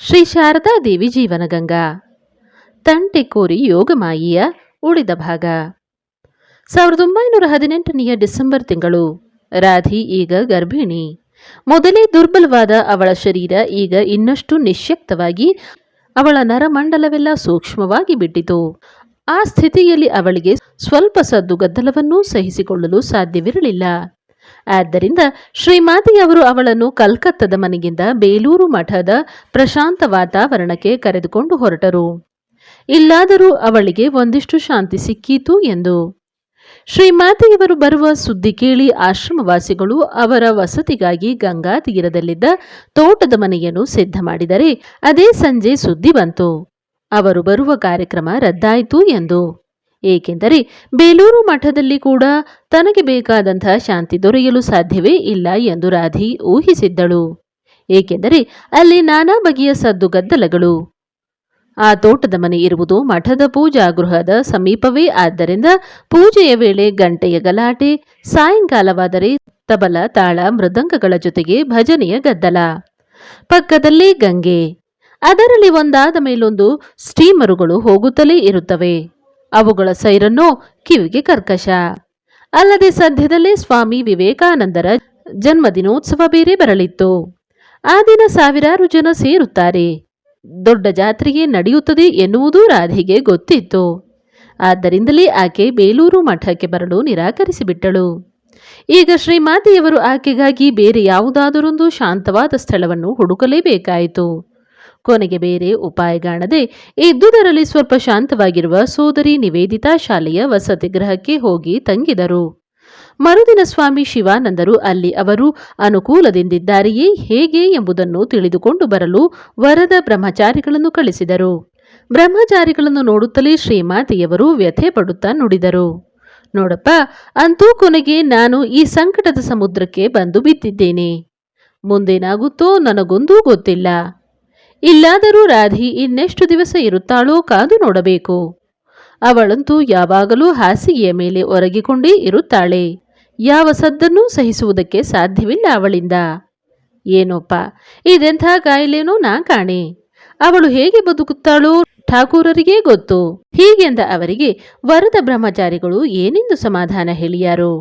ಶ್ರೀ ಶಾರದಾದೇವಿ ಜೀವನಗಂಗಾ ತಂಟೆಕೋರಿ ಯೋಗಮಾಯಿಯ ಉಳಿದ ಭಾಗ. ಸಾವಿರದ ಒಂಬೈನೂರ ಹದಿನೆಂಟನೆಯ ಡಿಸೆಂಬರ್ ತಿಂಗಳು. ರಾಧಿ ಈಗ ಗರ್ಭಿಣಿ. ಮೊದಲೇ ದುರ್ಬಲವಾದ ಅವಳ ಶರೀರ ಈಗ ಇನ್ನಷ್ಟು ನಿಶ್ಯಕ್ತವಾಗಿ ಅವಳ ನರಮಂಡಲವೆಲ್ಲ ಸೂಕ್ಷ್ಮವಾಗಿ ಬಿಟ್ಟಿತು. ಆ ಸ್ಥಿತಿಯಲ್ಲಿ ಅವಳಿಗೆ ಸ್ವಲ್ಪ ಸದ್ದು ಗದ್ದಲವನ್ನೂ ಸಹಿಸಿಕೊಳ್ಳಲು ಸಾಧ್ಯವಿರಲಿಲ್ಲ. ಆದ್ದರಿಂದ ಶ್ರೀಮಾತೆಯವರು ಅವಳನ್ನು ಕಲ್ಕತ್ತದ ಮನೆಯಿಂದ ಬೇಲೂರು ಮಠದ ಪ್ರಶಾಂತ ವಾತಾವರಣಕ್ಕೆ ಕರೆದುಕೊಂಡು ಹೊರಟರು. ಇಲ್ಲಾದರೂ ಅವಳಿಗೆ ಒಂದಿಷ್ಟು ಶಾಂತಿ ಸಿಕ್ಕೀತು ಎಂದು. ಶ್ರೀಮಾತೆಯವರು ಬರುವ ಸುದ್ದಿ ಕೇಳಿ ಆಶ್ರಮವಾಸಿಗಳು ಅವರ ವಸತಿಗಾಗಿ ಗಂಗಾ ತೀರದಲ್ಲಿದ್ದ ತೋಟದ ಮನೆಯನ್ನು ಸಿದ್ಧ ಮಾಡಿದರೆ ಅದೇ ಸಂಜೆ ಸುದ್ದಿ ಬಂತು. ಅವರು ಬರುವ ಕಾರ್ಯಕ್ರಮ ರದ್ದಾಯಿತು ಎಂದು. ಏಕೆಂದರೆ ಬೇಲೂರು ಮಠದಲ್ಲಿ ಕೂಡ ತನಗೆ ಬೇಕಾದಂತಹ ಶಾಂತಿ ದೊರೆಯಲು ಸಾಧ್ಯವೇ ಇಲ್ಲ ಎಂದು ರಾಧಿ ಊಹಿಸಿದ್ದಳು. ಏಕೆಂದರೆ ಅಲ್ಲಿ ನಾನಾ ಬಗೆಯ ಸದ್ದುಗದ್ದಲಗಳು ಆ ತೋಟದ ಮನೆ ಇರುವುದು ಮಠದ ಪೂಜಾ ಗೃಹದ ಸಮೀಪವೇ. ಆದ್ದರಿಂದ ಪೂಜೆಯ ವೇಳೆ ಗಂಟೆಯ ಗಲಾಟೆ, ಸಾಯಂಕಾಲವಾದರೆ ತಬಲ, ತಾಳ, ಮೃದಂಗಗಳ ಜೊತೆಗೆ ಭಜನೆಯ ಗದ್ದಲ. ಪಕ್ಕದಲ್ಲಿ ಗಂಗೆ. ಅದರಲ್ಲಿ ಒಂದಾದ ಮೇಲೊಂದು ಸ್ಟೀಮರುಗಳು ಹೋಗುತ್ತಲೇ ಇರುತ್ತವೆ. ಅವುಗಳ ಸೈರನ್ನು ಕಿವಿಗೆ ಕರ್ಕಶ. ಅಲ್ಲದೆ ಸದ್ಯದಲ್ಲೇ ಸ್ವಾಮಿ ವಿವೇಕಾನಂದರ ಜನ್ಮದಿನೋತ್ಸವ ಬೇರೆ ಬರಲಿತ್ತು. ಆ ದಿನ ಸಾವಿರಾರು ಜನ ಸೇರುತ್ತಾರೆ. ದೊಡ್ಡ ಜಾತ್ರೆಗೆ ನಡೆಯುತ್ತದೆ ಎನ್ನುವುದು ರಾಧೆಗೆ ಗೊತ್ತಿತ್ತು. ಆದ್ದರಿಂದಲೇ ಆಕೆ ಬೇಲೂರು ಮಠಕ್ಕೆ ಬರಲು ನಿರಾಕರಿಸಿಬಿಟ್ಟಳು. ಈಗ ಶ್ರೀಮಾತೆಯವರು ಆಕೆಗಾಗಿ ಬೇರೆ ಯಾವುದಾದರೊಂದು ಶಾಂತವಾದ ಸ್ಥಳವನ್ನು ಹುಡುಕಲೇಬೇಕಾಯಿತು. ಕೊನೆಗೆ ಬೇರೆ ಉಪಾಯಗಾಣದೆ ಇದ್ದುದರಲ್ಲಿ ಸ್ವಲ್ಪ ಶಾಂತವಾಗಿರುವ ಸೋದರಿ ನಿವೇದಿತಾ ಶಾಲೆಯ ವಸತಿ ಗೃಹಕ್ಕೆ ಹೋಗಿ ತಂಗಿದರು. ಮರುದಿನ ಸ್ವಾಮಿ ಶಿವಾನಂದರು ಅಲ್ಲಿ ಅವರು ಅನುಕೂಲದಿಂದಿದ್ದಾರೆಯೇ ಹೇಗೆ ಎಂಬುದನ್ನು ತಿಳಿದುಕೊಂಡು ಬರಲು ವರದ ಬ್ರಹ್ಮಚಾರಿಗಳನ್ನು ಕಳಿಸಿದರು. ಬ್ರಹ್ಮಚಾರಿಗಳನ್ನು ನೋಡುತ್ತಲೇ ಶ್ರೀಮಾತೆಯವರು ವ್ಯಥೆ ಪಡುತ್ತಾ ನುಡಿದರು. ನೋಡಪ್ಪ, ಅಂತೂ ಕೊನೆಗೆ ನಾನು ಈ ಸಂಕಟದ ಸಮುದ್ರಕ್ಕೆ ಬಂದು ಬಿದ್ದಿದ್ದೇನೆ. ಮುಂದೇನಾಗುತ್ತೋ ನನಗೊಂದೂ ಗೊತ್ತಿಲ್ಲ. ಇಲ್ಲಾದರೂ ರಾಧಿ ಇನ್ನೆಷ್ಟು ದಿವಸ ಇರುತ್ತಾಳೋ ಕಾದು ನೋಡಬೇಕು. ಅವಳಂತೂ ಯಾವಾಗಲೂ ಹಾಸಿಗೆಯ ಮೇಲೆ ಒರಗಿಕೊಂಡೇ ಇರುತ್ತಾಳೆ. ಯಾವ ಸದ್ದನ್ನೂ ಸಹಿಸುವುದಕ್ಕೆ ಸಾಧ್ಯವಿಲ್ಲ ಅವಳಿಂದ. ಏನೋಪ್ಪ, ಇದೆಂಥ ಕಾಯಿಲೆನೋ ನಾ ಕಾಣೆ. ಅವಳು ಹೇಗೆ ಬದುಕುತ್ತಾಳೋ ಠಾಕೂರರಿಗೇ ಗೊತ್ತು. ಹೀಗೆಂದ ಅವರಿಗೆ ವರದ ಬ್ರಹ್ಮಚಾರಿಗಳು ಏನೆಂದು ಸಮಾಧಾನ ಹೇಳಿಯಾರು?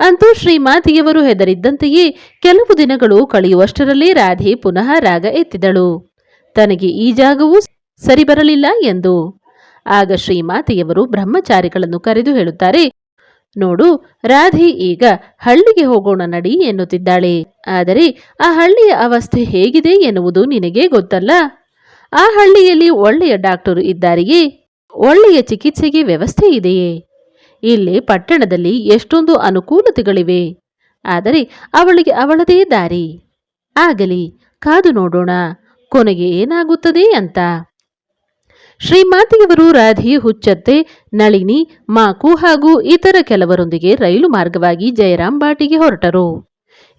ಅಂತೂ ಶ್ರೀಮಾತಿಯವರು ಹೆದರಿದ್ದಂತೆಯೇ ಕೆಲವು ದಿನಗಳು ಕಳೆಯುವಷ್ಟರಲ್ಲೇ ರಾಧೆ ಪುನಃ ರಾಗ ಎತ್ತಿದಳು. ತನಗೆ ಈ ಜಾಗವೂ ಸರಿ ಬರಲಿಲ್ಲ ಎಂದು. ಆಗ ಶ್ರೀಮಾತೆಯವರು ಬ್ರಹ್ಮಚಾರಿಗಳನ್ನು ಕರೆದು ಹೇಳುತ್ತಾರೆ, ನೋಡು, ರಾಧೆ ಈಗ ಹಳ್ಳಿಗೆ ಹೋಗೋಣ ನಡಿ ಎನ್ನುತ್ತಿದ್ದಾಳೆ. ಆದರೆ ಆ ಹಳ್ಳಿಯ ಅವಸ್ಥೆ ಹೇಗಿದೆ ಎನ್ನುವುದು ನಿನಗೆ ಗೊತ್ತಲ್ಲ? ಆ ಹಳ್ಳಿಯಲ್ಲಿ ಒಳ್ಳೆಯ ಡಾಕ್ಟರು ಇದ್ದಾರೆಯೇ? ಒಳ್ಳೆಯ ಚಿಕಿತ್ಸೆಗೆ ವ್ಯವಸ್ಥೆ ಇದೆಯೇ? ಇಲ್ಲಿ ಪಟ್ಟಣದಲ್ಲಿ ಎಷ್ಟೊಂದು ಅನುಕೂಲತೆಗಳಿವೆ. ಆದರೆ ಅವಳಿಗೆ ಅವಳದೇ ದಾರಿ. ಆಗಲಿ, ಕಾದು ನೋಡೋಣ, ಕೊನೆಗೆ ಏನಾಗುತ್ತದೆ ಅಂತ. ಶ್ರೀಮಾತೆಯವರು ರಾಧಿ ಹುಚ್ಚತ್ತೆ, ನಳಿನಿ, ಮಾಕು ಹಾಗೂ ಇತರ ಕೆಲವರೊಂದಿಗೆ ರೈಲು ಮಾರ್ಗವಾಗಿ ಜಯರಾಮ್ ಬಾಟಿಗೆ ಹೊರಟರು.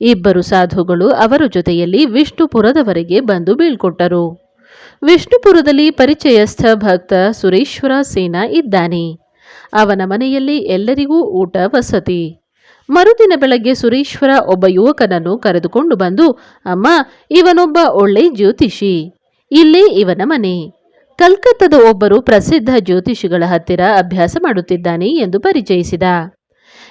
ಇಬ್ಬರು ಸಾಧುಗಳು ಅವರ ಜೊತೆಯಲ್ಲಿ ವಿಷ್ಣುಪುರದವರೆಗೆ ಬಂದು ಬೀಳ್ಕೊಟ್ಟರು. ವಿಷ್ಣುಪುರದಲ್ಲಿ ಪರಿಚಯಸ್ಥ ಭಕ್ತ ಸುರೇಶ್ವರ ಸೇನಾ ಇದ್ದಾನೆ. ಅವನ ಮನೆಯಲ್ಲಿ ಎಲ್ಲರಿಗೂ ಊಟ ವಸತಿ. ಮರುದಿನ ಬೆಳಗ್ಗೆ ಸುರೇಶ್ವರ ಒಬ್ಬ ಯುವಕನನ್ನು ಕರೆದುಕೊಂಡು ಬಂದು, ಅಮ್ಮ, ಇವನೊಬ್ಬ ಒಳ್ಳೆ ಜ್ಯೋತಿಷಿ. ಇಲ್ಲೇ ಇವನ ಮನೆ. ಕಲ್ಕತ್ತದ ಒಬ್ಬರು ಪ್ರಸಿದ್ಧ ಜ್ಯೋತಿಷಿಗಳ ಹತ್ತಿರ ಅಭ್ಯಾಸ ಮಾಡುತ್ತಿದ್ದಾನೆ ಎಂದು ಪರಿಚಯಿಸಿದ.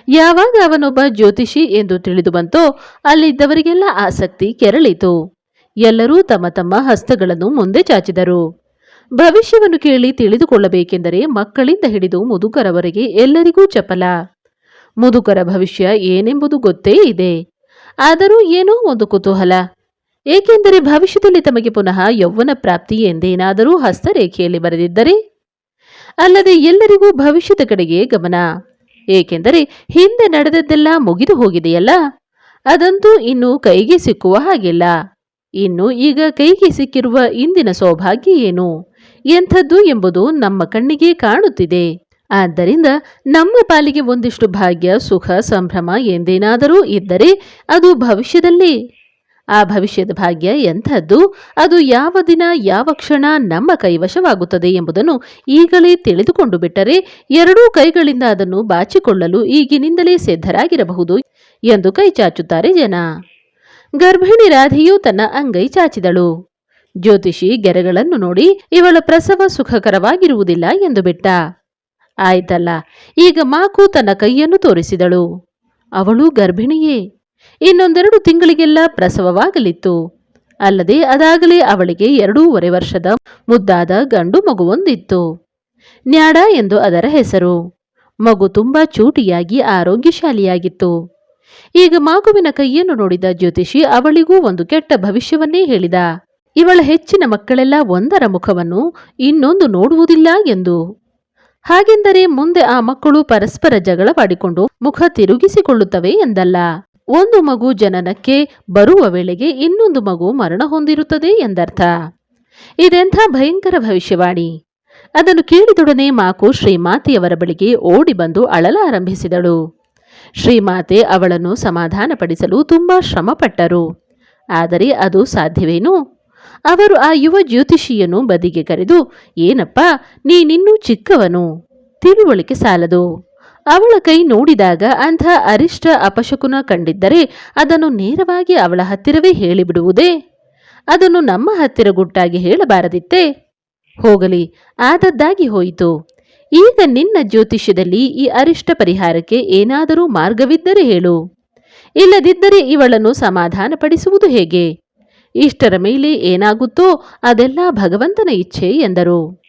ಯಾವಾಗ ಅವನೊಬ್ಬ ಜ್ಯೋತಿಷಿ ಎಂದು ತಿಳಿದು ಬಂತೋ, ಅಲ್ಲಿದ್ದವರಿಗೆಲ್ಲ ಆಸಕ್ತಿ ಕೆರಳಿತು. ಎಲ್ಲರೂ ತಮ್ಮ ತಮ್ಮ ಹಸ್ತಗಳನ್ನು ಮುಂದೆ ಚಾಚಿದರು. ಭವಿಷ್ಯವನ್ನು ಕೇಳಿ ತಿಳಿದುಕೊಳ್ಳಬೇಕೆಂದರೆ ಮಕ್ಕಳಿಂದ ಹಿಡಿದು ಮುದುಕರವರೆಗೆ ಎಲ್ಲರಿಗೂ ಚಪಲ. ಮುದುಕರ ಭವಿಷ್ಯ ಏನೆಂಬುದು ಗೊತ್ತೇ ಇದೆ. ಆದರೂ ಏನೋ ಒಂದು ಕುತೂಹಲ. ಏಕೆಂದರೆ ಭವಿಷ್ಯದಲ್ಲಿ ತಮಗೆ ಪುನಃ ಯೌವನ ಪ್ರಾಪ್ತಿ ಎಂದೇನಾದರೂ ಹಸ್ತರೇಖೆಯಲ್ಲಿ ಬರೆದಿದ್ದರೆ, ಅಲ್ಲದೆ ಎಲ್ಲರಿಗೂ ಭವಿಷ್ಯದ ಕಡೆಗೆ ಗಮನ. ಏಕೆಂದರೆ ಹಿಂದೆ ನಡೆದದ್ದೆಲ್ಲ ಮುಗಿದು ಹೋಗಿದೆಯಲ್ಲ? ಅದಂತೂ ಇನ್ನು ಕೈಗೆ ಸಿಕ್ಕುವ ಹಾಗಿಲ್ಲ. ಇನ್ನು ಈಗ ಕೈಗೆ ಸಿಕ್ಕಿರುವ ಇಂದಿನ ಸೌಭಾಗ್ಯ ಏನು? ಎಂಥದ್ದು ಎಂಬುದು ನಮ್ಮ ಕಣ್ಣಿಗೆ ಕಾಣುತ್ತಿದೆ. ಆದ್ದರಿಂದ ನಮ್ಮ ಪಾಲಿಗೆ ಒಂದಿಷ್ಟು ಭಾಗ್ಯ, ಸುಖ, ಸಂಭ್ರಮ ಎಂದೇನಾದರೂ ಇದ್ದರೆ ಅದು ಭವಿಷ್ಯದಲ್ಲಿ. ಆ ಭವಿಷ್ಯದ ಭಾಗ್ಯ ಎಂಥದ್ದು, ಅದು ಯಾವ ದಿನ, ಯಾವ ಕ್ಷಣ ನಮ್ಮ ಕೈವಶವಾಗುತ್ತದೆ ಎಂಬುದನ್ನು ಈಗಲೇ ತಿಳಿದುಕೊಂಡು ಬಿಟ್ಟರೆ ಎರಡೂ ಕೈಗಳಿಂದ ಅದನ್ನು ಬಾಚಿಕೊಳ್ಳಲು ಈಗಿನಿಂದಲೇ ಸಿದ್ಧರಾಗಿರಬಹುದು ಎಂದು ಕೈ ಚಾಚುತ್ತಾರೆ ಜನ. ಗರ್ಭಿಣಿ ರಾಧೆಯು ತನ್ನ ಅಂಗೈ ಚಾಚಿದಳು. ಜ್ಯೋತಿಷಿ ಗೆರೆಗಳನ್ನು ನೋಡಿ ಇವಳ ಪ್ರಸವ ಸುಖಕರವಾಗಿರುವುದಿಲ್ಲ ಎಂದು ಬಿಟ್ಟ. ಆಯ್ತಲ್ಲ, ಈಗ ಮಾಕು ತನ್ನ ಕೈಯನ್ನು ತೋರಿಸಿದಳು. ಅವಳು ಗರ್ಭಿಣಿಯೇ. ಇನ್ನೊಂದೆರಡು ತಿಂಗಳಿಗೆಲ್ಲ ಪ್ರಸವವಾಗಲಿತ್ತು. ಅಲ್ಲದೆ ಅದಾಗಲೇ ಅವಳಿಗೆ ಎರಡೂವರೆ ವರ್ಷದ ಮುದ್ದಾದ ಗಂಡು ಮಗುವೊಂದಿತ್ತು ನ್ಯಾಡ ಎಂದು ಅದರ ಹೆಸರು. ಮಗು ತುಂಬಾ ಚೂಟಿಯಾಗಿ ಆರೋಗ್ಯಶಾಲಿಯಾಗಿತ್ತು. ಈಗ ಮಾಗುವಿನ ಕೈಯನ್ನು ನೋಡಿದ ಜ್ಯೋತಿಷಿ ಅವಳಿಗೂ ಒಂದು ಕೆಟ್ಟ ಭವಿಷ್ಯವನ್ನೇ ಹೇಳಿದ. ಇವಳ ಹೆಚ್ಚಿನ ಮಕ್ಕಳೆಲ್ಲ ಒಂದರ ಮುಖವನ್ನು ಇನ್ನೊಂದು ನೋಡುವುದಿಲ್ಲ ಎಂದು. ಹಾಗೆಂದರೆ ಮುಂದೆ ಆ ಮಕ್ಕಳು ಪರಸ್ಪರ ಜಗಳವಾಡಿಕೊಂಡು ಮುಖ ತಿರುಗಿಸಿಕೊಳ್ಳುತ್ತವೆ ಎಂದಲ್ಲ. ಒಂದು ಮಗು ಜನನಕ್ಕೆ ಬರುವ ವೇಳೆಗೆ ಇನ್ನೊಂದು ಮಗು ಮರಣ ಹೊಂದಿರುತ್ತದೆ ಎಂದರ್ಥ. ಇದೆಂಥ ಭಯಂಕರ ಭವಿಷ್ಯವಾಣಿ. ಅದನ್ನು ಕೇಳಿದೊಡನೆ ಮಾಕು ಶ್ರೀಮಾತೆಯವರ ಬಳಿಗೆ ಓಡಿ ಬಂದು ಅಳಲಾರಂಭಿಸಿದಳು. ಶ್ರೀಮಾತೆ ಅವಳನ್ನು ಸಮಾಧಾನಪಡಿಸಲು ತುಂಬಾ ಶ್ರಮಪಟ್ಟರು. ಆದರೆ ಅದು ಸಾಧ್ಯವೇನು? ಅವರು ಆ ಯುವ ಜ್ಯೋತಿಷಿಯನ್ನು ಬದಿಗೆ ಕರೆದು, ಏನಪ್ಪ, ನೀನಿನ್ನೂ ಚಿಕ್ಕವನು, ತಿಳುವಳಿಕೆ ಸಾಲದು. ಅವಳ ಕೈ ನೋಡಿದಾಗ ಅಂಥ ಅರಿಷ್ಟ ಅಪಶಕುನ ಕಂಡಿದ್ದರೆ ಅದನ್ನು ನೇರವಾಗಿ ಅವಳ ಹತ್ತಿರವೇ ಹೇಳಿಬಿಡುವುದೇ? ಅದನ್ನು ನಮ್ಮ ಹತ್ತಿರ ಗುಟ್ಟಾಗಿ ಹೇಳಬಾರದಿತ್ತೆ? ಹೋಗಲಿ, ಆದದ್ದಾಗಿ ಹೋಯಿತು. ಈಗ ನಿನ್ನ ಜ್ಯೋತಿಷ್ಯದಲ್ಲಿ ಈ ಅರಿಷ್ಟ ಪರಿಹಾರಕ್ಕೆ ಏನಾದರೂ ಮಾರ್ಗವಿದ್ದರೆ ಹೇಳು. ಇಲ್ಲದಿದ್ದರೆ ಇವಳನ್ನು ಸಮಾಧಾನಪಡಿಸುವುದು ಹೇಗೆ? ಇಷ್ಟರ ಮೇಲೆ ಏನಾಗುತ್ತೋ ಅದೆಲ್ಲ ಭಗವಂತನ ಇಚ್ಛೆ ಎಂದರು.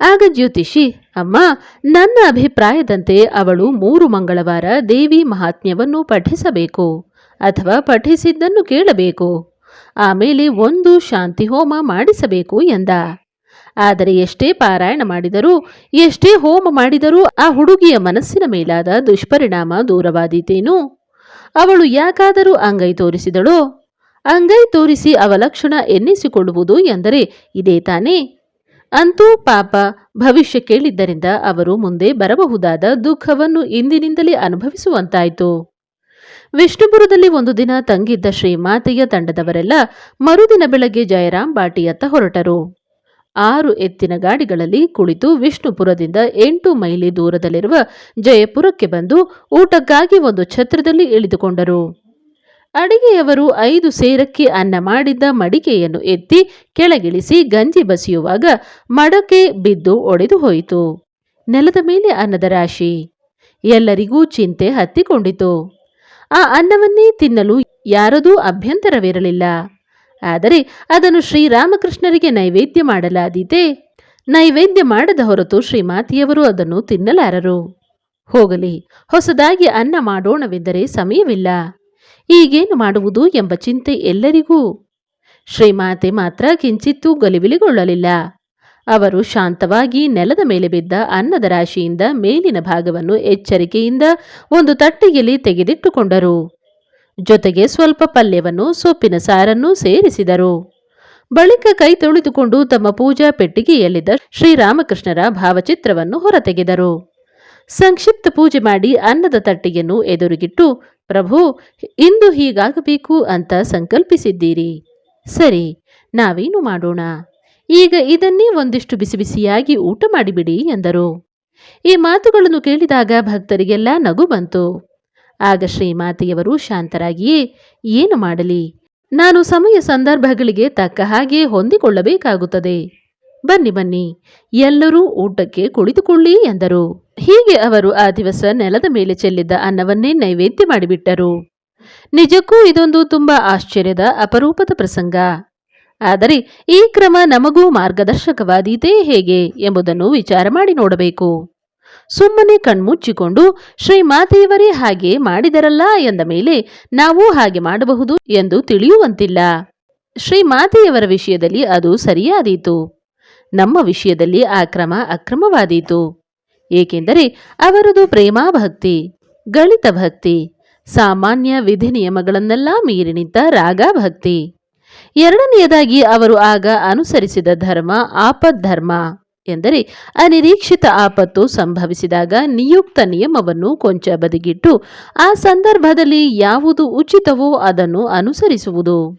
ಆಗ ಜ್ಯೋತಿಷಿ, ಅಮ್ಮ, ನನ್ನ ಅಭಿಪ್ರಾಯದಂತೆ ಅವಳು ಮೂರು ಮಂಗಳವಾರ ದೇವಿ ಮಹಾತ್ಮ್ಯವನ್ನು ಪಠಿಸಬೇಕು ಅಥವಾ ಪಠಿಸಿದ್ದನ್ನು ಕೇಳಬೇಕು. ಆಮೇಲೆ ಒಂದು ಶಾಂತಿ ಹೋಮ ಮಾಡಿಸಬೇಕು ಎಂದ. ಆದರೆ ಎಷ್ಟೇ ಪಾರಾಯಣ ಮಾಡಿದರೂ, ಎಷ್ಟೇ ಹೋಮ ಮಾಡಿದರೂ ಆ ಹುಡುಗಿಯ ಮನಸ್ಸಿನ ಮೇಲಾದ ದುಷ್ಪರಿಣಾಮ ದೂರವಾದೀತೇನು? ಅವಳು ಯಾಕಾದರೂ ಅಂಗೈ ತೋರಿಸಿದಳೋ? ಅಂಗೈ ತೋರಿಸಿ ಅವಲಕ್ಷಣ ಎನ್ನಿಸಿಕೊಳ್ಳುವುದು ಎಂದರೆ ಇದೇ ತಾನೇ. ಅಂತೂ ಪಾಪ ಭವಿಷ್ಯ ಕೇಳಿದ್ದರಿಂದ ಅವರು ಮುಂದೆ ಬರಬಹುದಾದ ದುಃಖವನ್ನು ಇಂದಿನಿಂದಲೇ ಅನುಭವಿಸುವಂತಾಯಿತು. ವಿಷ್ಣುಪುರದಲ್ಲಿ ಒಂದು ದಿನ ತಂಗಿದ್ದ ಶ್ರೀಮಾತೆಯ ತಂಡದವರೆಲ್ಲ ಮರುದಿನ ಬೆಳಗ್ಗೆ ಜಯರಾಮ್ ಬಾಟಿಯತ್ತ ಹೊರಟರು. ಆರು ಎತ್ತಿನ ಗಾಡಿಗಳಲ್ಲಿ ಕುಳಿತು ವಿಷ್ಣುಪುರದಿಂದ ಎಂಟು ಮೈಲಿ ದೂರದಲ್ಲಿರುವ ಜಯಪುರಕ್ಕೆ ಬಂದು ಊಟಕ್ಕಾಗಿ ಒಂದು ಛತ್ರದಲ್ಲಿ ಇಳಿದುಕೊಂಡರು. ಅಡಿಗೆಯವರು ಐದು ಸೇರಕ್ಕೆ ಅನ್ನ ಮಾಡಿದ್ದ ಮಡಿಕೆಯನ್ನು ಎತ್ತಿ ಕೆಳಗಿಳಿಸಿ ಗಂಜಿ ಬಸಿಯುವಾಗ ಮಡಕೆ ಬಿದ್ದು ಒಡೆದು ಹೋಯಿತು. ನೆಲದ ಮೇಲೆ ಅನ್ನದ ರಾಶಿ. ಎಲ್ಲರಿಗೂ ಚಿಂತೆ ಹತ್ತಿಕೊಂಡಿತು. ಆ ಅನ್ನವನ್ನೇ ತಿನ್ನಲು ಯಾರದೂ ಅಭ್ಯಂತರವಿರಲಿಲ್ಲ. ಆದರೆ ಅದನ್ನು ಶ್ರೀರಾಮಕೃಷ್ಣರಿಗೆ ನೈವೇದ್ಯ ಮಾಡಲಾದೀತೆ. ನೈವೇದ್ಯ ಮಾಡದ ಹೊರತು ಶ್ರೀಮಾತಿಯವರು ಅದನ್ನು ತಿನ್ನಲಾರರು. ಹೋಗಲಿ, ಹೊಸದಾಗಿ ಅನ್ನ ಮಾಡೋಣವೆಂದರೆ ಸಮಯವಿಲ್ಲ. ಈಗೇನು ಮಾಡುವುದು ಎಂಬ ಚಿಂತೆ ಎಲ್ಲರಿಗೂ. ಶ್ರೀಮಾತೆ ಮಾತ್ರ ಕಿಂಚಿತ್ತೂ ಗಲಿಬಿಲಿಗೊಳ್ಳಲಿಲ್ಲ. ಅವರು ಶಾಂತವಾಗಿ ನೆಲದ ಮೇಲೆ ಬಿದ್ದ ಅನ್ನದ ರಾಶಿಯಿಂದ ಮೇಲಿನ ಭಾಗವನ್ನು ಎಚ್ಚರಿಕೆಯಿಂದ ಒಂದು ತಟ್ಟೆಯಲ್ಲಿ ತೆಗೆದಿಟ್ಟುಕೊಂಡರು. ಜೊತೆಗೆ ಸ್ವಲ್ಪ ಪಲ್ಯವನ್ನು, ಸೊಪ್ಪಿನ ಸಾರನ್ನು ಸೇರಿಸಿದರು. ಬಳಿಕ ಕೈ ತೊಳೆದುಕೊಂಡು ತಮ್ಮ ಪೂಜಾ ಪೆಟ್ಟಿಗೆಯಲ್ಲಿದ್ದ ಶ್ರೀರಾಮಕೃಷ್ಣರ ಭಾವಚಿತ್ರವನ್ನು ಹೊರತೆಗೆದರು. ಸಂಕ್ಷಿಪ್ತ ಪೂಜೆ ಮಾಡಿ ಅನ್ನದ ತಟ್ಟೆಯನ್ನು ಎದುರುಗಿಟ್ಟು ಪ್ರಭು, ಇಂದು ಹೀಗಾಗಬೇಕು ಅಂತ ಸಂಕಲ್ಪಿಸಿದ್ದೀರಿ. ಸರಿ, ನಾವೇನು ಮಾಡೋಣ? ಈಗ ಇದನ್ನೇ ಒಂದಿಷ್ಟು ಬಿಸಿ ಬಿಸಿಯಾಗಿ ಊಟ ಮಾಡಿಬಿಡಿ ಎಂದರು. ಈ ಮಾತುಗಳನ್ನು ಕೇಳಿದಾಗ ಭಕ್ತರಿಗೆಲ್ಲ ನಗು ಬಂತು. ಆಗ ಶ್ರೀಮಾತೆಯವರು ಶಾಂತರಾಗಿಯೇ, ಏನು ಮಾಡಲಿ? ನಾನು ಸಮಯ ಸಂದರ್ಭಗಳಿಗೆ ತಕ್ಕ ಹಾಗೆ ಹೊಂದಿಕೊಳ್ಳಬೇಕಾಗುತ್ತದೆ. ಬನ್ನಿ ಬನ್ನಿ. ಎಲ್ಲರೂ ಊಟಕ್ಕೆ ಕುಳಿತುಕೊಳ್ಳಿ ಎಂದರು. ಹೀಗೆ ಅವರು ಆ ದಿವಸ ನೆಲದ ಮೇಲೆ ಚೆಲ್ಲಿದ್ದ ಅನ್ನವನ್ನೇ ನೈವೇದ್ಯ ಮಾಡಿಬಿಟ್ಟರು. ನಿಜಕ್ಕೂ ಇದೊಂದು ತುಂಬಾ ಆಶ್ಚರ್ಯದ ಅಪರೂಪದ ಪ್ರಸಂಗ. ಆದರೆ ಈ ಕ್ರಮ ನಮಗೂ ಮಾರ್ಗದರ್ಶಕವಾದೀತೇ ಹೇಗೆ ಎಂಬುದನ್ನು ವಿಚಾರ ಮಾಡಿ ನೋಡಬೇಕು. ಸುಮ್ಮನೆ ಕಣ್ಮುಚ್ಚಿಕೊಂಡು ಶ್ರೀಮಾತೆಯವರೇ ಹಾಗೆ ಮಾಡಿದರಲ್ಲ ಎಂದ ಮೇಲೆ ನಾವು ಹಾಗೆ ಮಾಡಬಹುದು ಎಂದು ತಿಳಿಯುವಂತಿಲ್ಲ. ಶ್ರೀ ಮಾತೆಯವರ ವಿಷಯದಲ್ಲಿ ಅದು ಸರಿಯಾದೀತು. ನಮ್ಮ ವಿಷಯದಲ್ಲಿ ಆ ಕ್ರಮ ಅಕ್ರಮವಾದೀತು. ಏಕೆಂದರೆ ಅವರದು ಪ್ರೇಮಾಭಕ್ತಿ ಗಳಿತ ಭಕ್ತಿ ಸಾಮಾನ್ಯ ವಿಧಿ ನಿಯಮಗಳನ್ನೆಲ್ಲ ಮೀರಿ ನಿಂತ ರಾಗ ಭಕ್ತಿ ಎರಡನೆಯದಾಗಿ ಅವರು ಆಗ ಅನುಸರಿಸಿದ ಧರ್ಮ ಆಪದ್ಧರ್ಮ ಎಂದರೆ ಅನಿರೀಕ್ಷಿತ ಆಪತ್ತು ಸಂಭವಿಸಿದಾಗ ನಿಯುಕ್ತ ನಿಯಮವನ್ನು ಕೊಂಚ ಬದಿಗಿಟ್ಟು ಆ ಸಂದರ್ಭದಲ್ಲಿ ಯಾವುದು ಉಚಿತವೋ ಅದನ್ನು ಅನುಸರಿಸುವುದು.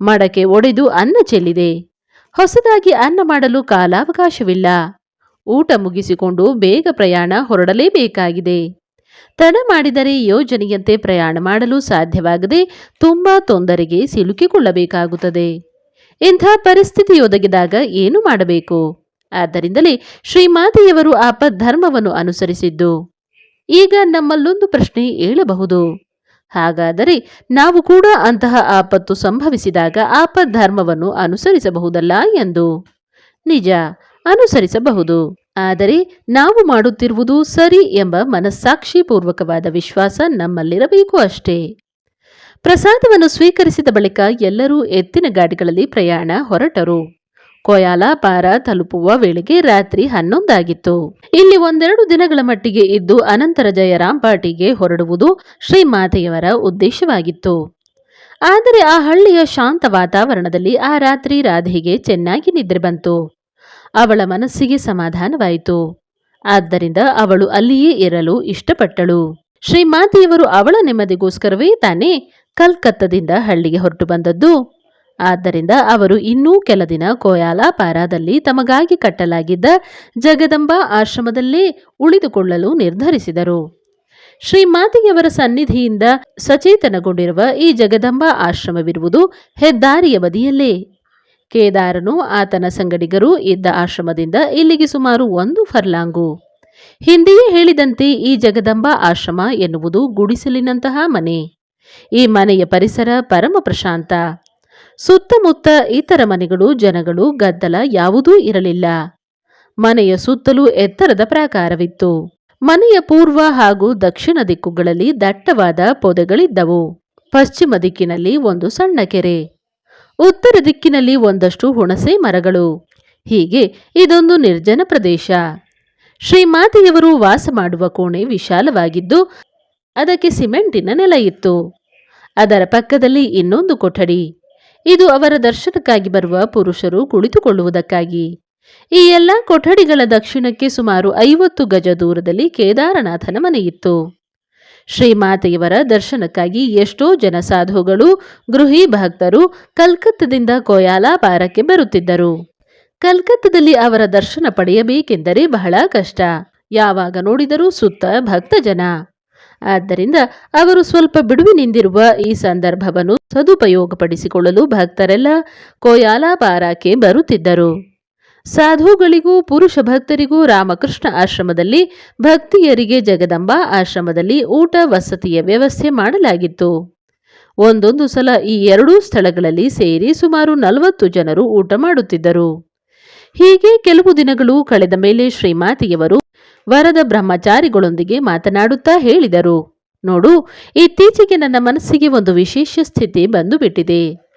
ಮಡಕೆ ಒಡೆದು ಅನ್ನ ಚೆಲ್ಲಿದೆ. ಹೊಸದಾಗಿ ಅನ್ನ ಮಾಡಲು ಕಾಲಾವಕಾಶವಿಲ್ಲ. ಊಟ ಮುಗಿಸಿಕೊಂಡು ಬೇಗ ಪ್ರಯಾಣ ಹೊರಡಲೇಬೇಕಾಗಿದೆ. ತಡ ಮಾಡಿದರೆ ಯೋಜನೆಯಂತೆ ಪ್ರಯಾಣ ಮಾಡಲು ಸಾಧ್ಯವಾಗದೆ ತುಂಬ ತೊಂದರೆಗೆ ಸಿಲುಕಿಕೊಳ್ಳಬೇಕಾಗುತ್ತದೆ. ಇಂಥ ಪರಿಸ್ಥಿತಿ ಒದಗಿದಾಗ ಏನು ಮಾಡಬೇಕು? ಆದ್ದರಿಂದಲೇ ಶ್ರೀಮಾತೆಯವರು ಪದ್ಧರ್ಮವನ್ನು ಅನುಸರಿಸಿದ್ದು. ಈಗ ನಮ್ಮಲ್ಲೊಂದು ಪ್ರಶ್ನೆ ಏಳಬಹುದು. ಹಾಗಾದರೆ ನಾವು ಕೂಡ ಅಂತಹ ಆಪತ್ತು ಸಂಭವಿಸಿದಾಗ ಆಪದ್ಧರ್ಮವನ್ನು ಅನುಸರಿಸಬಹುದಲ್ಲ ಎಂದು? ನಿಜ, ಅನುಸರಿಸಬಹುದು. ಆದರೆ ನಾವು ಮಾಡುತ್ತಿರುವುದು ಸರಿ ಎಂಬ ಮನಸ್ಸಾಕ್ಷಿಪೂರ್ವಕವಾದ ವಿಶ್ವಾಸ ನಮ್ಮಲ್ಲಿರಬೇಕು ಅಷ್ಟೇ. ಪ್ರಸಾದವನ್ನು ಸ್ವೀಕರಿಸಿದ ಬಳಿಕ ಎಲ್ಲರೂ ಎತ್ತಿನ ಗಾಡಿಗಳಲ್ಲಿ ಪ್ರಯಾಣ ಹೊರಟರು. ಕೊಯಾಲ ಪಾರ ತಲುಪುವ ವೇಳೆಗೆ ರಾತ್ರಿ ಹನ್ನೊಂದಾಗಿತ್ತು. ಇಲ್ಲಿ ಒಂದೆರಡು ದಿನಗಳ ಮಟ್ಟಿಗೆ ಇದ್ದು ಅನಂತರ ಜಯರಾಮ್ ಪಾಟಿಗೆ ಹೊರಡುವುದು ಶ್ರೀಮಾತೆಯವರ ಉದ್ದೇಶವಾಗಿತ್ತು. ಆದರೆ ಆ ಹಳ್ಳಿಯ ಶಾಂತ ವಾತಾವರಣದಲ್ಲಿ ಆ ರಾತ್ರಿ ರಾಧೆಗೆ ಚೆನ್ನಾಗಿ ನಿದ್ರೆ ಬಂತು. ಅವಳ ಮನಸ್ಸಿಗೆ ಸಮಾಧಾನವಾಯಿತು. ಆದ್ದರಿಂದ ಅವಳು ಅಲ್ಲಿಯೇ ಇರಲು ಇಷ್ಟಪಟ್ಟಳು. ಶ್ರೀಮಾತೆಯವರು ಅವಳ ನೆಮ್ಮದಿಗೋಸ್ಕರವೇ ತಾನೇ ಕಲ್ಕತ್ತದಿಂದ ಹಳ್ಳಿಗೆ ಹೊರಟು ಬಂದದ್ದು. ಆದ್ದರಿಂದ ಅವರು ಇನ್ನೂ ಕೆಲ ದಿನ ಕೋಯಾಲಾಪಾರಾದಲ್ಲಿ ತಮಗಾಗಿ ಕಟ್ಟಲಾಗಿದ್ದ ಜಗದಂಬಾ ಆಶ್ರಮದಲ್ಲೇ ಉಳಿದುಕೊಳ್ಳಲು ನಿರ್ಧರಿಸಿದರು. ಶ್ರೀ ಶ್ರೀಮಾತೆಯವರ ಸನ್ನಿಧಿಯಿಂದ ಸಚೇತನಗೊಂಡಿರುವ ಈ ಜಗದಂಬಾ ಆಶ್ರಮವಿರುವುದು ಹೆದ್ದಾರಿಯ ಬದಿಯಲ್ಲೇ. ಕೇದಾರನು ಆತನ ಸಂಗಡಿಗರು ಇದ್ದ ಆಶ್ರಮದಿಂದ ಇಲ್ಲಿಗೆ ಸುಮಾರು ಒಂದು ಫರ್ಲಾಂಗು. ಹಿಂದೆಯೇ ಹೇಳಿದಂತೆ ಈ ಜಗದಂಬಾ ಆಶ್ರಮ ಎನ್ನುವುದು ಗುಡಿಸಲಿನಂತಹ ಮನೆ. ಈ ಮನೆಯ ಪರಿಸರ ಪರಮ ಪ್ರಶಾಂತ. ಸುತ್ತಮುತ್ತ ಇತರ ಮನೆಗಳು, ಜನಗಳು, ಗದ್ದಲ ಯಾವುದೂ ಇರಲಿಲ್ಲ. ಮನೆಯ ಸುತ್ತಲೂ ಎತ್ತರದ ಪ್ರಾಕಾರವಿತ್ತು. ಮನೆಯ ಪೂರ್ವ ಹಾಗೂ ದಕ್ಷಿಣ ದಿಕ್ಕುಗಳಲ್ಲಿ ದಟ್ಟವಾದ ಪೊದೆಗಳಿದ್ದವು. ಪಶ್ಚಿಮ ದಿಕ್ಕಿನಲ್ಲಿ ಒಂದು ಸಣ್ಣ ಕೆರೆ. ಉತ್ತರ ದಿಕ್ಕಿನಲ್ಲಿ ಒಂದಷ್ಟು ಹುಣಸೆ ಮರಗಳು. ಹೀಗೆ ಇದೊಂದು ನಿರ್ಜನ ಪ್ರದೇಶ. ಶ್ರೀಮಾತೆಯವರು ವಾಸ ಮಾಡುವ ಕೋಣೆ ವಿಶಾಲವಾಗಿದ್ದು, ಅದಕ್ಕೆ ಸಿಮೆಂಟಿನ ನೆಲ ಇತ್ತು. ಅದರ ಪಕ್ಕದಲ್ಲಿ ಇನ್ನೊಂದು ಕೊಠಡಿ. ಇದು ಅವರ ದರ್ಶನಕ್ಕಾಗಿ ಬರುವ ಪುರುಷರು ಕುಳಿತುಕೊಳ್ಳುವುದಕ್ಕಾಗಿ. ಈ ಎಲ್ಲ ಕೊಠಡಿಗಳ ದಕ್ಷಿಣಕ್ಕೆ ಸುಮಾರು ಐವತ್ತು ಗಜ ದೂರದಲ್ಲಿ ಕೇದಾರನಾಥನ ಮನೆಯಿತ್ತು. ಶ್ರೀಮಾತೆಯವರ ದರ್ಶನಕ್ಕಾಗಿ ಎಷ್ಟೋ ಜನ ಸಾಧುಗಳು ಗೃಹಿ ಭಕ್ತರು ಕಲ್ಕತ್ತದಿಂದ ಕೋಯಾಲಾಪಾರಕ್ಕೆ ಬರುತ್ತಿದ್ದರು. ಕಲ್ಕತ್ತದಲ್ಲಿ ಅವರ ದರ್ಶನ ಪಡೆಯಬೇಕೆಂದರೆ ಬಹಳ ಕಷ್ಟ. ಯಾವಾಗ ನೋಡಿದರೂ ಸುತ್ತ ಭಕ್ತ ಜನ ಆದ್ದರಿಂದ ಅವರು ಸ್ವಲ್ಪ ಬಿಡುವಿನಿಂದಿರುವ ಈ ಸಂದರ್ಭವನ್ನು ಸದುಪಯೋಗಪಡಿಸಿಕೊಳ್ಳಲು ಭಕ್ತರೆಲ್ಲ ಕೋಯಾಲಾಪಾರಾಕ್ಕೆ ಬರುತ್ತಿದ್ದರು. ಸಾಧುಗಳಿಗೂ ಪುರುಷ ಭಕ್ತರಿಗೂ ರಾಮಕೃಷ್ಣ ಆಶ್ರಮದಲ್ಲಿ ಭಕ್ತಿಯರಿಗೆ ಜಗದಂಬಾ ಆಶ್ರಮದಲ್ಲಿ ಊಟ ವಸತಿಯ ವ್ಯವಸ್ಥೆ ಮಾಡಲಾಗಿತ್ತು. ಒಂದೊಂದು ಸಲ ಈ ಎರಡೂ ಸ್ಥಳಗಳಲ್ಲಿ ಸೇರಿ ಸುಮಾರು ನಲವತ್ತು ಜನರು ಊಟ ಮಾಡುತ್ತಿದ್ದರು. ಹೀಗೆ ಕೆಲವು ದಿನಗಳು ಕಳೆದ ಮೇಲೆ ಶ್ರೀಮಾತೆಯವರು ವರದ ಬ್ರಹ್ಮಚಾರಿಗಳೊಂದಿಗೆ ಮಾತನಾಡುತ್ತಾ ಹೇಳಿದರು. ನೋಡು, ಇತ್ತೀಚೆಗೆ ನನ್ನ ಮನಸ್ಸಿಗೆ ಒಂದು ವಿಶೇಷ ಸ್ಥಿತಿ ಬಂದು ಬಿಟ್ಟಿದೆ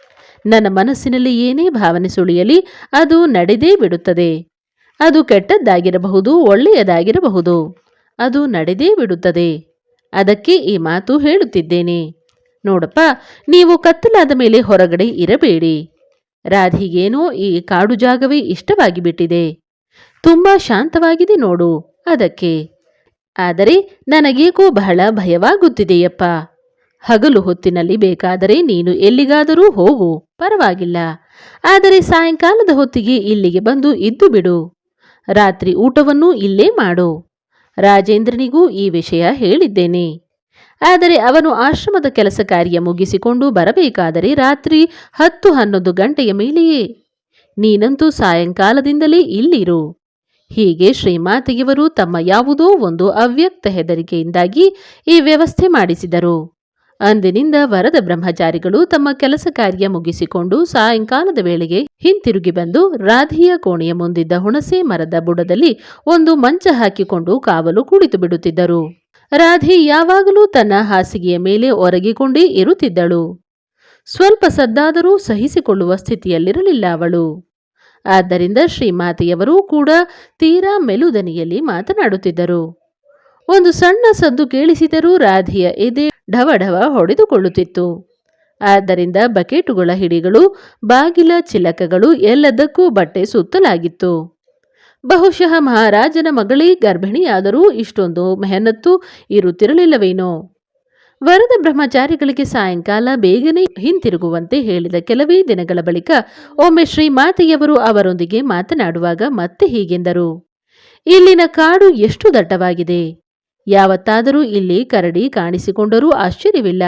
ನನ್ನ ಮನಸ್ಸಿನಲ್ಲಿ ಏನೇ ಭಾವನೆ ಸುಳಿಯಲಿ, ಅದು ನಡೆದೇ ಬಿಡುತ್ತದೆ. ಅದು ಕೆಟ್ಟದ್ದಾಗಿರಬಹುದು, ಒಳ್ಳೆಯದಾಗಿರಬಹುದು. ಅದು ನಡೆದೇ ಬಿಡುತ್ತದೆ. ಅದಕ್ಕೆ ಈ ಮಾತು ಹೇಳುತ್ತಿದ್ದೇನೆ. ನೋಡಪ್ಪ, ನೀವು ಕತ್ತಲಾದ ಮೇಲೆ ಹೊರಗಡೆ ಇರಬೇಡಿ. ರಾಧಿಗೇನೋ ಈ ಕಾಡು ಜಾಗವೇ ಇಷ್ಟವಾಗಿ ಬಿಟ್ಟಿದೆ ತುಂಬಾ ಶಾಂತವಾಗಿದೆ ನೋಡು. ಅದಕ್ಕೆ, ಆದರೆ ನನಗೇಕೋ ಬಹಳ ಭಯವಾಗುತ್ತಿದೆಯಪ್ಪ. ಹಗಲು ಹೊತ್ತಿನಲ್ಲಿ ಬೇಕಾದರೆ ನೀನು ಎಲ್ಲಿಗಾದರೂ ಹೋಗು, ಪರವಾಗಿಲ್ಲ. ಆದರೆ ಸಾಯಂಕಾಲದ ಹೊತ್ತಿಗೆ ಇಲ್ಲಿಗೆ ಬಂದು ಇದ್ದು ಬಿಡು. ರಾತ್ರಿ ಊಟವನ್ನು ಇಲ್ಲೇ ಮಾಡು. ರಾಜೇಂದ್ರನಿಗೂ ಈ ವಿಷಯ ಹೇಳಿದ್ದೇನೆ. ಆದರೆ ಅವನು ಆಶ್ರಮದ ಕೆಲಸ ಕಾರ್ಯ ಮುಗಿಸಿಕೊಂಡು ಬರಬೇಕಾದರೆ ರಾತ್ರಿ ಹತ್ತು ಹನ್ನೊಂದು ಗಂಟೆಯ ಮೇಲೆಯೇ. ನೀನಂತೂ ಸಾಯಂಕಾಲದಿಂದಲೇ ಇಲ್ಲಿರು. ಹೀಗೆ ಶ್ರೀಮಾತೆಯವರು ತಮ್ಮ ಯಾವುದೋ ಒಂದು ಅವ್ಯಕ್ತ ಹೆದರಿಕೆಯಿಂದಾಗಿ ಈ ವ್ಯವಸ್ಥೆ ಮಾಡಿಸಿದರು. ಅಂದಿನಿಂದ ವರದ ಬ್ರಹ್ಮಚಾರಿಗಳು ತಮ್ಮ ಕೆಲಸ ಕಾರ್ಯ ಮುಗಿಸಿಕೊಂಡು ಸಾಯಂಕಾಲದ ವೇಳೆಗೆ ಹಿಂತಿರುಗಿ ಬಂದು ರಾಧಿಯ ಕೋಣೆಯ ಮುಂದಿದ್ದ ಹುಣಸೆ ಮರದ ಬುಡದಲ್ಲಿ ಒಂದು ಮಂಚ ಹಾಕಿಕೊಂಡು ಕಾವಲು ಕುಳಿತು ಬಿಡುತ್ತಿದ್ದರು. ರಾಧಿ ಯಾವಾಗಲೂ ತನ್ನ ಹಾಸಿಗೆಯ ಮೇಲೆ ಒರಗಿಕೊಂಡೇ ಇರುತ್ತಿದ್ದಳು. ಸ್ವಲ್ಪ ಸದ್ದಾದರೂ ಸಹಿಸಿಕೊಳ್ಳುವ ಸ್ಥಿತಿಯಲ್ಲಿರಲಿಲ್ಲ ಅವಳು. ಆದ್ದರಿಂದ ಶ್ರೀಮಾತೆಯವರು ಕೂಡ ತೀರಾ ಮೆಲುದನಿಯಲ್ಲಿ ಮಾತನಾಡುತ್ತಿದ್ದರು. ಒಂದು ಸಣ್ಣ ಸದ್ದು ಕೇಳಿಸಿದರೂ ರಾಧಿಯ ಎದೆ ಢವಢವ ಹೊಡೆದುಕೊಳ್ಳುತ್ತಿತ್ತು. ಆದ್ದರಿಂದ ಬಕೆಟುಗಳ ಹಿಡಿಗಳು, ಬಾಗಿಲ ಚಿಲಕಗಳು ಎಲ್ಲದಕ್ಕೂ ಬಟ್ಟೆ ಸುತ್ತಲಾಗಿತ್ತು. ಬಹುಶಃ ಮಹಾರಾಜನ ಮಗಳೇ ಗರ್ಭಿಣಿಯಾದರೂ ಇಷ್ಟೊಂದು ಮೆಹನತ್ತು ಇರುತ್ತಿರಲಿಲ್ಲವೇನೋ. ವರದ ಬ್ರಹ್ಮಚಾರಿಗಳಿಗೆ ಸಾಯಂಕಾಲ ಬೇಗನೆ ಹಿಂತಿರುಗುವಂತೆ ಹೇಳಿದ ಕೆಲವೇ ದಿನಗಳ ಬಳಿಕ ಒಮ್ಮೆ ಶ್ರೀಮಾತೆಯವರು ಅವರೊಂದಿಗೆ ಮಾತನಾಡುವಾಗ ಮತ್ತೆ ಹೀಗೆಂದರು. ಇಲ್ಲಿನ ಕಾಡು ಎಷ್ಟು ದಟ್ಟವಾಗಿದೆ. ಯಾವತ್ತಾದರೂ ಇಲ್ಲಿ ಕರಡಿ ಕಾಣಿಸಿಕೊಂಡರೂ ಆಶ್ಚರ್ಯವಿಲ್ಲ.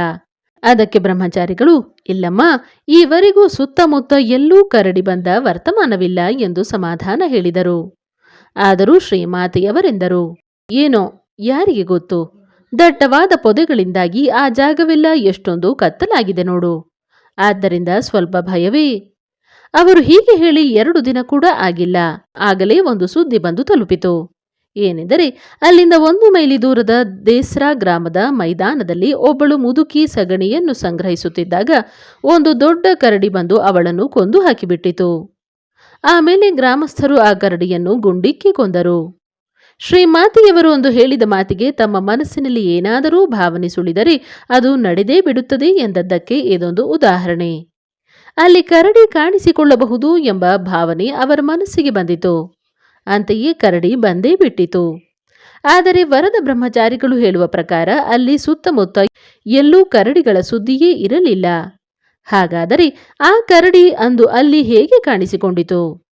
ಅದಕ್ಕೆ ಬ್ರಹ್ಮಚಾರಿಗಳು, ಇಲ್ಲಮ್ಮ, ಈವರೆಗೂ ಸುತ್ತಮುತ್ತ ಎಲ್ಲೂ ಕರಡಿ ಬಂದ ವರ್ತಮಾನವಿಲ್ಲ ಎಂದು ಸಮಾಧಾನ ಹೇಳಿದರು. ಆದರೂ ಶ್ರೀಮಾತೆಯವರೆಂದರು. ಏನೋ, ಯಾರಿಗೆ ಗೊತ್ತು? ದಟ್ಟವಾದ ಪೊದೆಗಳಿಂದಾಗಿ ಆ ಜಾಗವೆಲ್ಲ ಎಷ್ಟೊಂದು ಕತ್ತಲಾಗಿದೆ ನೋಡು. ಆದ್ದರಿಂದ ಸ್ವಲ್ಪ ಭಯವೇ. ಅವರು ಹೀಗೆ ಹೇಳಿ ಎರಡು ದಿನ ಕೂಡ ಆಗಿಲ್ಲ. ಆಗಲೇ ಒಂದು ಸುದ್ದಿ ಬಂದು ತಲುಪಿತು. ಏನೆಂದರೆ, ಅಲ್ಲಿಂದ ಒಂದು ಮೈಲಿ ದೂರದ ದೇಸ್ರಾ ಗ್ರಾಮದ ಮೈದಾನದಲ್ಲಿ ಒಬ್ಬಳು ಮುದುಕಿ ಸಗಣಿಯನ್ನು ಸಂಗ್ರಹಿಸುತ್ತಿದ್ದಾಗ ಒಂದು ದೊಡ್ಡ ಕರಡಿ ಬಂದು ಅವಳನ್ನು ಕೊಂದು ಹಾಕಿಬಿಟ್ಟಿತು. ಆಮೇಲೆ ಗ್ರಾಮಸ್ಥರು ಆ ಕರಡಿಯನ್ನು ಗುಂಡಿಕ್ಕಿ ಕೊಂದರು. ಶ್ರೀಮಾತೆಯವರು ಒಂದು ಹೇಳಿದ ಮಾತಿಗೆ ತಮ್ಮ ಮನಸ್ಸಿನಲ್ಲಿ ಏನಾದರೂ ಭಾವನೆ ಸುಳಿದರೆ ಅದು ನಡೆದೇ ಬಿಡುತ್ತದೆ ಎಂದದ್ದಕ್ಕೆ ಇದೊಂದು ಉದಾಹರಣೆ. ಅಲ್ಲಿ ಕರಡಿ ಕಾಣಿಸಿಕೊಳ್ಳಬಹುದು ಎಂಬ ಭಾವನೆ ಅವರ ಮನಸ್ಸಿಗೆ ಬಂದಿತು. ಅಂತೆಯೇ ಕರಡಿ ಬಂದೇ ಬಿಟ್ಟಿತು. ಆದರೆ ವರದ ಬ್ರಹ್ಮಚಾರಿಗಳು ಹೇಳುವ ಪ್ರಕಾರ ಅಲ್ಲಿ ಸುತ್ತಮುತ್ತ ಎಲ್ಲೂ ಕರಡಿಗಳ ಸುದ್ದಿಯೇ ಇರಲಿಲ್ಲ. ಹಾಗಾದರೆ ಆ ಕರಡಿ ಅಂದು ಅಲ್ಲಿ ಹೇಗೆ ಕಾಣಿಸಿಕೊಂಡಿತು?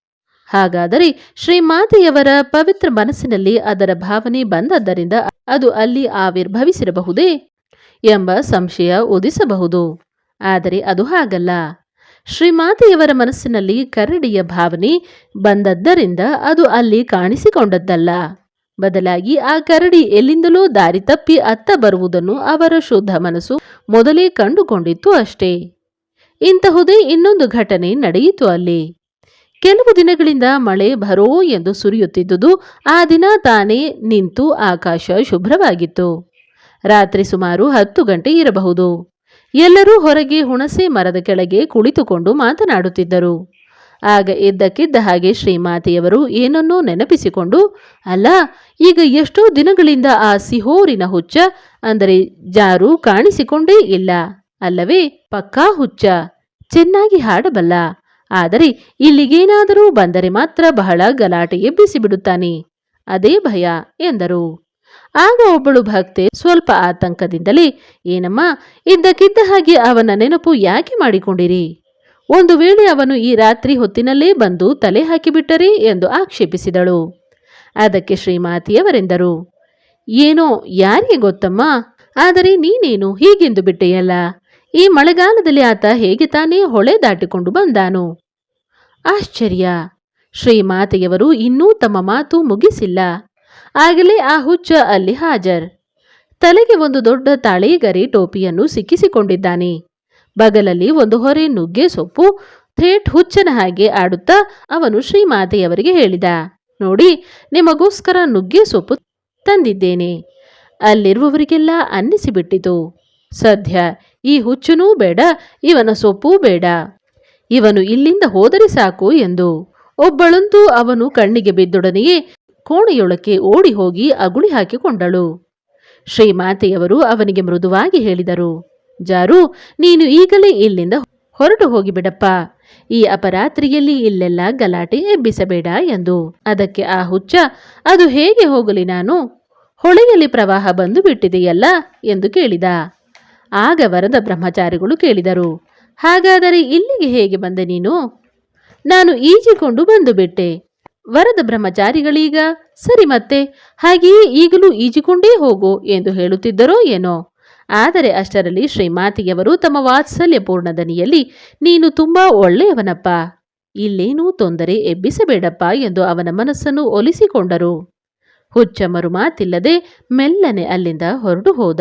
ಹಾಗಾದರೆ ಶ್ರೀಮಾತೆಯವರ ಪವಿತ್ರ ಮನಸ್ಸಿನಲ್ಲಿ ಅದರ ಭಾವನೆ ಬಂದದ್ದರಿಂದ ಅದು ಅಲ್ಲಿ ಆವಿರ್ಭವಿಸಿರಬಹುದೇ ಎಂಬ ಸಂಶಯ ಉದಿಸಬಹುದು. ಆದರೆ ಅದು ಹಾಗಲ್ಲ. ಶ್ರೀಮಾತೆಯವರ ಮನಸ್ಸಿನಲ್ಲಿ ಕರಡಿಯ ಭಾವನೆ ಬಂದದ್ದರಿಂದ ಅದು ಅಲ್ಲಿ ಕಾಣಿಸಿಕೊಂಡದ್ದಲ್ಲ. ಬದಲಾಗಿ ಆ ಕರಡಿ ಎಲ್ಲಿಂದಲೋ ದಾರಿ ತಪ್ಪಿ ಅತ್ತ ಬರುವುದನ್ನು ಅವರ ಶುದ್ಧ ಮನಸ್ಸು ಮೊದಲೇ ಕಂಡುಕೊಂಡಿತ್ತು ಅಷ್ಟೇ. ಇಂತಹುದೇ ಇನ್ನೊಂದು ಘಟನೆ ನಡೆಯಿತು ಅಲ್ಲಿ. ಕೆಲವು ದಿನಗಳಿಂದ ಮಳೆ ಬರೋ ಎಂದು ಸುರಿಯುತ್ತಿದ್ದುದು, ಆ ದಿನ ತಾನೇ ನಿಂತು ಆಕಾಶ ಶುಭ್ರವಾಗಿತ್ತು. ರಾತ್ರಿ ಸುಮಾರು ಹತ್ತು ಗಂಟೆ ಇರಬಹುದು. ಎಲ್ಲರೂ ಹೊರಗೆ ಹುಣಸೆ ಮರದ ಕೆಳಗೆ ಕುಳಿತುಕೊಂಡು ಮಾತನಾಡುತ್ತಿದ್ದರು. ಆಗ ಇದ್ದಕ್ಕಿದ್ದ ಹಾಗೆ ಶ್ರೀಮಾತೆಯವರು ಏನನ್ನೋ ನೆನಪಿಸಿಕೊಂಡು, ಅಲ್ಲ, ಈಗ ಎಷ್ಟೋ ದಿನಗಳಿಂದ ಆ ಸಿಹೋರಿನ ಹುಚ್ಚ, ಅಂದರೆ ಜಾರು ಕಾಣಿಸಿಕೊಂಡೇ ಇಲ್ಲ. ಅಲ್ಲವೇ, ಪಕ್ಕಾ ಹುಚ್ಚ. ಚೆನ್ನಾಗಿ ಹಾಡಬಲ್ಲ. ಆದರೆ ಇಲ್ಲಿಗೇನಾದರೂ ಬಂದರೆ ಮಾತ್ರ ಬಹಳ ಗಲಾಟೆ ಎಬ್ಬಿಸಿಬಿಡುತ್ತಾನೆ. ಅದೇ ಭಯ, ಎಂದರು. ಆಗ ಒಬ್ಬಳು ಭಕ್ತೆ ಸ್ವಲ್ಪ ಆತಂಕದಿಂದಲೇ, ಏನಮ್ಮ, ಇದ್ದಕ್ಕಿದ್ದ ಹಾಗೆ ಅವನ ನೆನಪು ಯಾಕೆ ಮಾಡಿಕೊಂಡಿರಿ? ಒಂದು ವೇಳೆ ಅವನು ಈ ರಾತ್ರಿ ಹೊತ್ತಿನಲ್ಲೇ ಬಂದು ತಲೆ ಹಾಕಿಬಿಟ್ಟರೆ ಎಂದು ಆಕ್ಷೇಪಿಸಿದಳು. ಅದಕ್ಕೆ ಶ್ರೀಮಾತಿಯವರೆಂದರು, ಏನೋ, ಯಾರಿಗೆ ಗೊತ್ತಮ್ಮ? ಆದರೆ ನೀನೇನು ಹೀಗೆಂದು ಬಿಟ್ಟೆಯಲ್ಲ? ಈ ಮಳೆಗಾಲದಲ್ಲಿ ಆತ ಹೇಗೆ ತಾನೇ ಹೊಳೆ ದಾಟಿಕೊಂಡು ಬಂದಾನು? ಆಶ್ಚರ್ಯ. ಶ್ರೀಮಾತೆಯವರು ಇನ್ನೂ ತಮ್ಮ ಮಾತು ಮುಗಿಸಿಲ್ಲ. ಆಗಲೇ ಆ ಹುಚ್ಚ ಅಲ್ಲಿ ಹಾಜರ್. ತಲೆಗೆ ಒಂದು ದೊಡ್ಡ ತಾಳೇಗರಿ ಟೋಪಿಯನ್ನು ಸಿಕ್ಕಿಸಿಕೊಂಡಿದ್ದಾನೆ. ಬಗಲಲ್ಲಿ ಒಂದು ಹೊರೆ ನುಗ್ಗೆ ಸೊಪ್ಪು ಥೇಟ್ ಹುಚ್ಚನ ಹಾಗೆ ಆಡುತ್ತಾ ಅವನು ಶ್ರೀಮಾತೆಯವರಿಗೆ ಹೇಳಿದ, ನೋಡಿ, ನಿಮಗೋಸ್ಕರ ನುಗ್ಗೆ ಸೊಪ್ಪು ತಂದಿದ್ದೇನೆ. ಅಲ್ಲಿರುವವರಿಗೆಲ್ಲ ಅನ್ನಿಸಿಬಿಟ್ಟಿತು. ಸದ್ಯ ಈ ಹುಚ್ಚನೂ ಬೇಡ, ಇವನ ಸೊಪ್ಪೂ ಬೇಡ. ಇವನು ಇಲ್ಲಿಂದ ಹೋದರೆ ಸಾಕು ಎಂದು. ಒಬ್ಬಳಂತೂ ಅವನು ಕಣ್ಣಿಗೆ ಬಿದ್ದೊಡನೆಯೇ ಕೋಣೆಯೊಳಕ್ಕೆ ಓಡಿ ಹೋಗಿ ಅಗುಳಿ ಹಾಕಿಕೊಂಡಳು. ಶ್ರೀಮಾತೆಯವರು ಅವನಿಗೆ ಮೃದುವಾಗಿ ಹೇಳಿದರು, ಜಾರು, ನೀನು ಈಗಲೇ ಇಲ್ಲಿಂದ ಹೊರಟು ಹೋಗಿಬಿಡಪ್ಪ. ಈ ಅಪರಾತ್ರಿಯಲ್ಲಿ ಇಲ್ಲೆಲ್ಲ ಗಲಾಟೆ ಎಬ್ಬಿಸಬೇಡ ಎಂದು. ಅದಕ್ಕೆ ಆ ಹುಚ್ಚ, ಅದು ಹೇಗೆ ಹೋಗಲಿ ನಾನು? ಹೊಳೆಯಲ್ಲಿ ಪ್ರವಾಹ ಬಂದು ಬಿಟ್ಟಿದೆಯಲ್ಲ? ಎಂದು ಕೇಳಿದ. ಆಗ ವರದ ಬ್ರಹ್ಮಚಾರಿಗಳು ಕೇಳಿದರು ಹಾಗಾದರೆ ಇಲ್ಲಿಗೆ ಹೇಗೆ ಬಂದೆ ನೀನು? ನಾನು ಈಜಿಕೊಂಡು ಬಂದು ಬಿಟ್ಟೆ. ವರದ ಬ್ರಹ್ಮಚಾರಿಗಳೀಗ, ಸರಿ ಮತ್ತೆ, ಹಾಗೆಯೇ ಈಗಲೂ ಈಜಿಕೊಂಡೇ ಹೋಗು ಎಂದು ಹೇಳುತ್ತಿದ್ದರೋ ಏನೋ? ಆದರೆ ಅಷ್ಟರಲ್ಲಿ ಶ್ರೀಮಾತಿಯವರು ತಮ್ಮ ವಾತ್ಸಲ್ಯಪೂರ್ಣ ದನಿಯಲ್ಲಿ, ನೀನು ತುಂಬಾ ಒಳ್ಳೆಯವನಪ್ಪ. ಇಲ್ಲೇನೂ ತೊಂದರೆ ಎಬ್ಬಿಸಬೇಡಪ್ಪ ಎಂದು ಅವನ ಮನಸ್ಸನ್ನು ಒಲಿಸಿಕೊಂಡರು. ಹುಚ್ಚ ಮರು ಮಾತಿಲ್ಲದೆ ಮೆಲ್ಲನೆ ಅಲ್ಲಿಂದ ಹೊರಟು ಹೋದ